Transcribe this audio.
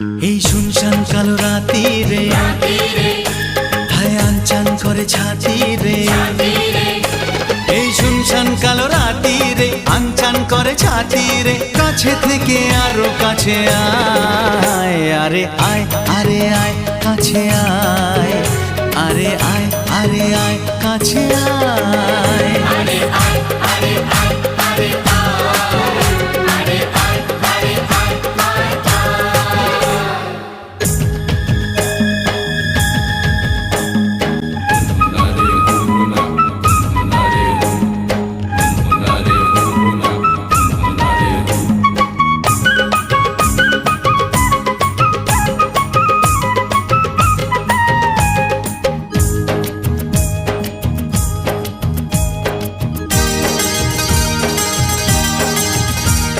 এই শুনশান কালো রাতি রে। হায় আনচান করে ছাতি রে। এই শুনশান কালো রাতি রে আনচান করে ছাতি রে। কাছে থেকে আরও কাছে আয় আরে আয় আরে আয় কাছে আয়। আরে আয় আরে আয় কাছে আয়।